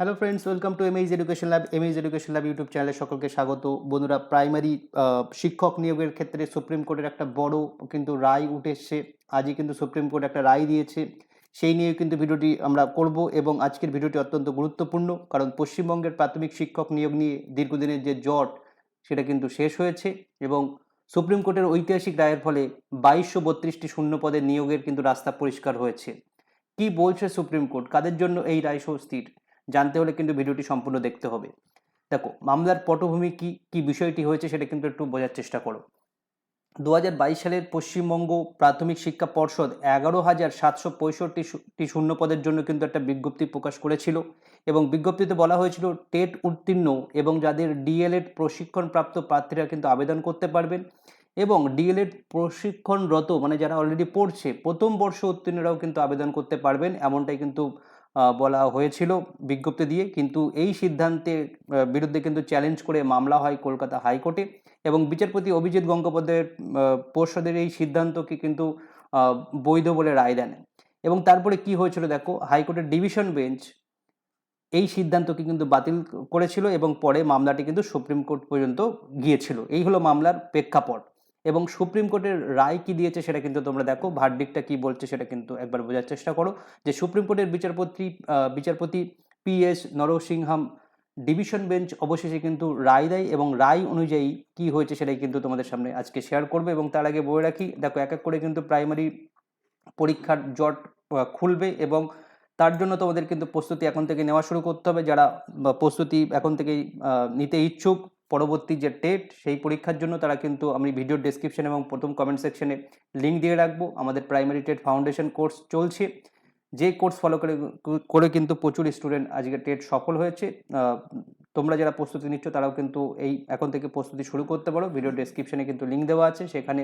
Hello friends welcome to MH education lab MH education lab YouTube চ্যানেলে সকলকে স্বাগত। বন্ধুরা প্রাইমারি শিক্ষক নিয়োগের ক্ষেত্রে সুপ্রিম কোর্টের একটা বড় কিন্তু রায় উঠে এসছে আজই কিন্তু সুপ্রিম কোর্ট একটা রায় দিয়েছে। সেই নিয়ে কিন্তু ভিডিওটি আমরা করব এবং আজকের ভিডিওটি অত্যন্ত গুরুত্বপূর্ণ কারণ পশ্চিমবঙ্গের প্রাথমিক শিক্ষক নিয়োগ নিয়ে দীর্ঘদিনের যে জট, সেটা কিন্তু শেষ হয়েছে এবং সুপ্রিম কোর্টের ঐতিহাসিক রায়ের ফলে বাইশশো বত্রিশটি শূন্য পদের নিয়োগের কিন্তু রাস্তা পরিষ্কার হয়েছে। কি বলছে সুপ্রিম কোর্ট কাদের জন্য এই রায় স্বস্তির জানতে হলে কিন্তু ভিডিওটি সম্পূর্ণ দেখতে হবে। দেখো, মামলার পটভূমি কি কি বিষয়টি হয়েছে সেটা কিন্তু একটু বোঝার চেষ্টা করো। দু হাজার বাইশ সালের পশ্চিমবঙ্গ প্রাথমিক শিক্ষা পর্ষদ এগারো হাজার সাতশো পঁয়ষট্টি শূন্য পদের জন্য কিন্তু একটা বিজ্ঞপ্তি প্রকাশ করেছিল এবং বিজ্ঞপ্তিতে বলা হয়েছিল টেট উত্তীর্ণ এবং যাদের ডিএলএড প্রশিক্ষণপ্রাপ্ত প্রার্থীরা কিন্তু আবেদন করতে পারবেন এবং ডিএলএড প্রশিক্ষণরত মানে যারা অলরেডি পড়ছে, প্রথম বর্ষ উত্তীর্ণরাও কিন্তু আবেদন করতে পারবেন, এমনটাই কিন্তু বলা হয়েছিল বিজ্ঞপ্তি দিয়ে। কিন্তু এই সিদ্ধান্তের বিরুদ্ধে কিন্তু চ্যালেঞ্জ করে মামলা হয় কলকাতা হাইকোর্টে এবং বিচারপতি অভিজিৎ গঙ্গোপাধ্যায়ের পর্ষদের এই সিদ্ধান্তকে কিন্তু বৈধ বলে রায় দেন। এবং তারপরে কি হয়েছিল দেখো, হাইকোর্টের ডিভিশন বেঞ্চ এই সিদ্ধান্তকে কিন্তু বাতিল করেছিল এবং পরে মামলাটি কিন্তু সুপ্রিম কোর্ট পর্যন্ত গিয়েছিল। এই হলো মামলার প্রেক্ষাপট। এবং সুপ্রিম কোর্টের রায় কি দিয়েছে সেটা কিন্তু তোমরা দেখো ভার্ডিকটা কি বলছে সেটা কিন্তু একবার বোঝার চেষ্টা করো। যে সুপ্রিম কোর্টের বিচারপতি বিচারপতি P S Narasimham division bench অবশেষে কিন্তু রায় দেয় এবং রায় অনুযায়ী কি হয়েছে সেটাই কিন্তু তোমাদের সামনে আজকে শেয়ার করবে এবং তার আগে বলে রাখি, দেখো এক এক করে কিন্তু প্রাইমারি পরীক্ষার জট খুলবে এবং তার জন্য তোমাদের কিন্তু প্রস্তুতি এখন থেকে নেওয়া শুরু করতে হবে। যারা প্রস্তুতি এখন থেকেই নিতে ইচ্ছুক পরবর্তী যে টেট সেই পরীক্ষার জন্য তারা কিন্তু আমি ভিডিও ডেসক্রিপশন এবং প্রথম কমেন্ট সেকশনে লিঙ্ক দিয়ে রাখব। আমাদের প্রাইমারি টেট ফাউন্ডেশন কোর্স চলছে। যে কোর্স ফলো করে করে কিন্তু প্রচুর স্টুডেন্ট আজকে টেট সফল হয়েছে। তোমরা যারা প্রস্তুতি নিচ্ছ, তারাও কিন্তু এই, এখন থেকে প্রস্তুতি শুরু করতে পারো। ভিডিও ডেসক্রিপশনে কিন্তু লিঙ্ক দেওয়া আছে। সেখানে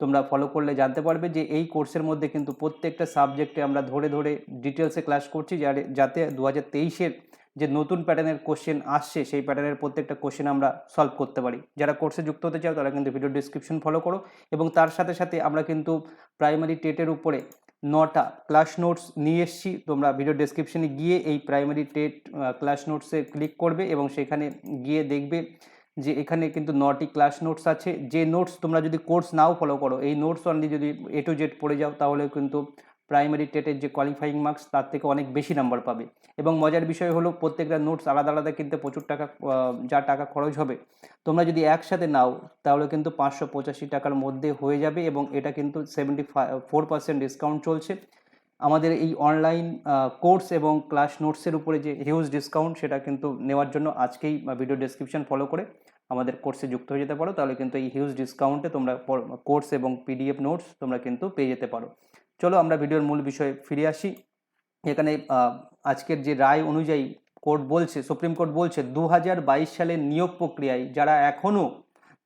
তোমরা ফলো করলে জানতে পারবে যে এই কোর্সের মধ্যে কিন্তু প্রত্যেকটা সাবজেক্টে আমরা ধরে ধরে ডিটেলসে ক্লাস করছি যাতে দু হাজার তেইশের যে নতুন প্যাটার্নের কোশ্চেন আসছে, সেই প্যাটার্নের প্রত্যেকটা কোশ্চেন আমরা সলভ করতে পারি। যারা কোর্সে যুক্ত হতে চাও, তারা কিন্তু ভিডিও ডিসক্রিপশন ফলো করো এবং তার সাথে সাথে আমরা কিন্তু প্রাইমারি টেটের উপরে নটা ক্লাস নোটস নিয়ে এসেছি। তোমরা ভিডিও ডেসক্রিপশনে গিয়ে এই প্রাইমারি টেট ক্লাস নোটসে ক্লিক করবে এবং সেখানে গিয়ে দেখবে যে এখানে কিন্তু নটি ক্লাস নোটস আছে। যে নোটস তোমরা যদি কোর্স নাও ফলো করো, এই নোটস অনলি যদি এ টু জেড পড়ে যাও, তাহলে কিন্তু প্রাইমারি টেটের যে কোয়ালিফাইং মার্কস তার থেকে অনেক বেশি নাম্বার পাবে। এবং মজার বিষয় হলো, প্রত্যেকটা নোটস আলাদা আলাদা কিনতে প্রচুর টাকা যা টাকা খরচ হবে। তোমরা যদি একসাথে নাও, তাহলে কিন্তু পাঁচশো পঁচাশি টাকার মধ্যে হয়ে যাবে এবং এটা কিন্তু সেভেন্টি ফোর পার্সেন্ট ডিসকাউন্ট চলছে। আমাদের এই অনলাইন কোর্স এবং ক্লাস নোটসের উপরে যে হিউজ ডিসকাউন্ট সেটা কিন্তু নেওয়ার জন্য আজকেই ভিডিও ডেসক্রিপশন ফলো করে আমাদের কোর্সে যুক্ত হয়ে যেতে পারো। তাহলে কিন্তু এই হিউজ ডিসকাউন্টে তোমরা কোর্স এবং পিডিএফ নোটস তোমরা কিন্তু পেয়ে যেতে পারো। চলো আমরা ভিডিওর মূল বিষয়ে ফিরে আসি। এখানে আজকের যে রায় অনুযায়ী কোর্ট বলছে, সুপ্রিম কোর্ট বলছে দু হাজার বাইশ সালের নিয়োগ প্রক্রিয়ায় যারা এখনও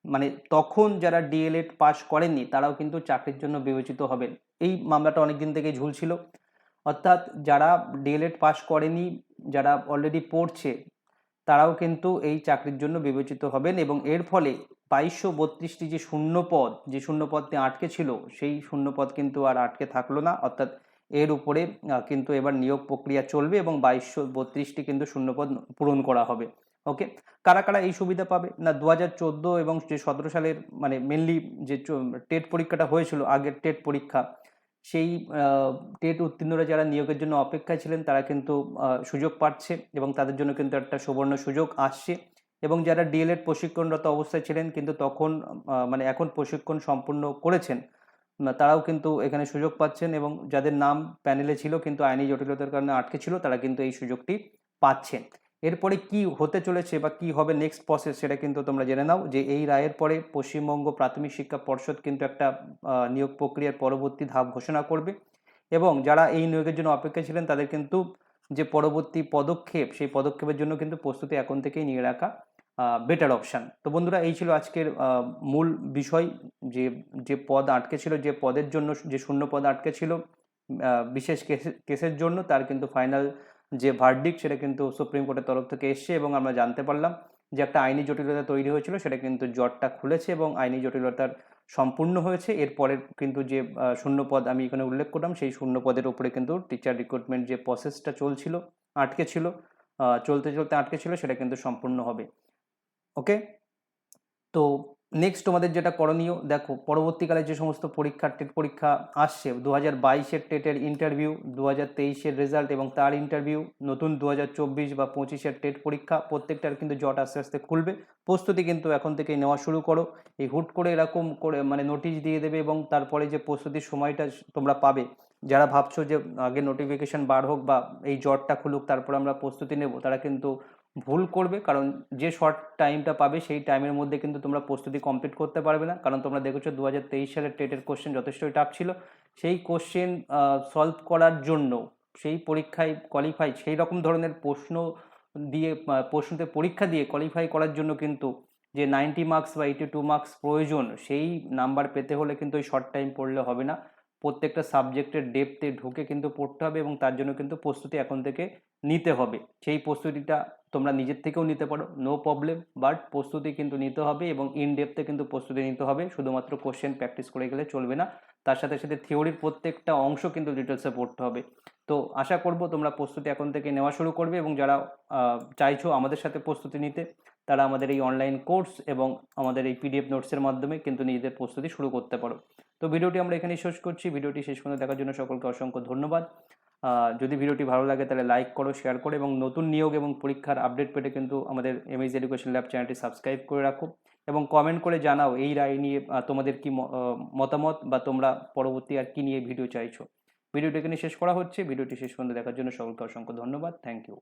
মানে তখন যারা ডিএলএড পাস করেননি, তারাও কিন্তু চাকরির জন্য বিবেচিত হবেন। এই মামলাটা অনেক দিন থেকে ঝুলছিল। অর্থাৎ যারা ডিএলএড পাস করেনি, যারা অলরেডি পড়ছে, তারাও কিন্তু এই চাকরির জন্য বিবেচিত হবেন এবং এর ফলে বাইশশো বত্রিশটি যে শূন্য পদ যে শূন্য পদটি আটকে ছিল, সেই শূন্য পদ কিন্তু আর আটকে থাকল না। অর্থাৎ এর উপরে কিন্তু এবার নিয়োগ প্রক্রিয়া চলবে এবং বাইশশো বত্রিশটি কিন্তু শূন্যপদ পূরণ করা হবে। ওকে কারা কারা এই সুবিধা পাবে? না দু হাজার চোদ্দ এবং যে সতেরো সালের মানে মেনলি যে টেট পরীক্ষাটা হয়েছিল, আগের টেট পরীক্ষা, সেই টেট উত্তীর্ণরা যারা নিয়োগের জন্য অপেক্ষায় ছিলেন, তারা কিন্তু সুযোগ পাচ্ছে এবং তাদের জন্য কিন্তু একটা সুবর্ণ সুযোগ আসছে। এবং যারা ডিএলএড প্রশিক্ষণরত অবস্থায় ছিলেন কিন্তু তখন মানে এখন প্রশিক্ষণ সম্পূর্ণ করেছেন তারাও কিন্তু এখানে সুযোগ পাচ্ছেন এবং যাদের নাম প্যানেলে ছিল কিন্তু আইনি জটিলতার কারণে আটকে ছিল, তারা কিন্তু এই সুযোগটি পাচ্ছেন। এরপরে কি হতে চলেছে বা কি হবে নেক্সট প্রসেস সেটা কিন্তু তোমরা জেনে নাও, যে এই রায়ের পরে পশ্চিমবঙ্গ প্রাথমিক শিক্ষা পর্ষদ কিন্তু একটা নিয়োগ প্রক্রিয়ার পরবর্তী ধাপ ঘোষণা করবে এবং যারা এই নিয়োগের জন্য অপেক্ষা ছিলেন তাদের কিন্তু যে পরবর্তী পদক্ষেপ, সেই পদক্ষেপের জন্য কিন্তু প্রস্তুতি এখন থেকেই নিয়ে রাখা বেটার অপশান তো বন্ধুরা, এই ছিল আজকের মূল বিষয়, যে যে পদ আটকে ছিল যে পদের জন্য যে শূন্য পদ আটকে ছিল বিশেষ কেসে- কেসের জন্য, তার কিন্তু ফাইনাল যে ভার্ডিক সেটা কিন্তু সুপ্রিম কোর্টের তরফ থেকে এসছে এবং আমরা জানতে পারলাম যে একটা আইনি জটিলতা তৈরি হয়েছিল, সেটা কিন্তু জটটা খুলেছে এবং আইনি জটিলতার সম্পূর্ণ হয়েছে। এরপরের কিন্তু যে শূন্য পদ আমি এখানে উল্লেখ করলাম, সেই শূন্য পদের উপরে কিন্তু টিচার রিক্রুটমেন্ট যে প্রসেসটা চলছিল আটকে ছিল চলতে চলতে আটকে ছিল সেটা কিন্তু সম্পূর্ণ হবে। ওকে তো নেক্সট তোমাদের যেটা করণীয়, দেখো পরবর্তীকালে যে সমস্ত পরীক্ষা টেট পরীক্ষা আসছে দু হাজার বাইশের টেটের ইন্টারভিউ দু হাজার তেইশের রেজাল্ট এবং তার ইন্টারভিউ নতুন দু হাজার চব্বিশ বা পঁচিশের টেট পরীক্ষা, প্রত্যেকটার কিন্তু জট আস্তে আস্তে খুলবে। প্রস্তুতি কিন্তু এখন থেকেই নেওয়া শুরু করো। এই হুট করে এরকম করে মানে নোটিশ দিয়ে দেবে এবং তারপরে যে প্রস্তুতির সময়টা তোমরা পাবে। যারা ভাবছ যে আগে নোটিফিকেশন বার হোক বা এই জটটা খুলুক, তারপর আমরা প্রস্তুতি নেব, তারা কিন্তু ভুল করবে, কারণ যে শর্ট টাইমটা পাবে সেই টাইমের মধ্যে কিন্তু তোমরা প্রস্তুতি কমপ্লিট করতে পারবে না। কারণ তোমরা দেখেছ দু হাজার তেইশ সালের টেটের কোশ্চেন যথেষ্টই টাফ ছিল। সেই কোশ্চেন সলভ করার জন্য, সেই পরীক্ষায় কোয়ালিফাই সেই রকম ধরনের প্রশ্ন দিয়ে প্রশ্নতে পরীক্ষা দিয়ে কোয়ালিফাই করার জন্য কিন্তু যে নাইনটি মার্কস বা এইটি টু মার্কস প্রয়োজন, সেই নাম্বার পেতে হলে কিন্তু ওই শর্ট টাইম পড়লে হবে না। প্রত্যেকটা সাবজেক্টের ডেপথে ঢুকে কিন্তু পড়তে হবে এবং তার জন্য কিন্তু প্রস্তুতি এখন থেকে নিতে হবে। সেই প্রস্তুতিটা তোমরা নিজের থেকেও নিতে পারো নো প্রবলেম বাট প্রস্তুতি কিন্তু নিতে হবে এবং ইন ডেপথে কিন্তু প্রস্তুতি নিতে হবে। শুধুমাত্র কোশ্চেন প্র্যাকটিস করে গেলে চলবে না। তার সাথে সাথে থিওরির প্রত্যেকটা অংশ কিন্তু ডিটেলসে পড়তে হবে। তো আশা করব তোমরা প্রস্তুতি এখন থেকে নেওয়া শুরু করবে এবং যারা চাইছো আমাদের সাথে প্রস্তুতি নিতে, তারা আমাদের এই অনলাইন কোর্স এবং আমাদের এই পিডিএফ নোটসের মাধ্যমে কিন্তু নিজেদের প্রস্তুতি শুরু করতে পারো। তো ভিডিওটি আমরা এখানেই শেষ করছি। ভিডিওটি শেষ পর্যন্ত দেখার জন্য সকলকে অসংখ্য ধন্যবাদ। যদি ভিডিওটি ভালো লাগে তাহলে লাইক করো শেয়ার করো এবং নতুন নিয়োগ এবং পরীক্ষার আপডেট পেতে কিন্তু আমাদের এমএইচ এডুকেশন ল্যাব চ্যানেলটি সাবস্ক্রাইব করে রাখো এবং কমেন্ট করে জানাও এই রায় নিয়ে তোমাদের কি মতামত বা তোমরা পরবর্তী আর কি নিয়ে ভিডিও চাইছো। ভিডিওটি এখানে শেষ করা হচ্ছে। ভিডিওটি শেষ পর্যন্ত দেখার জন্য সকলকে অসংখ্য ধন্যবাদ। Thank you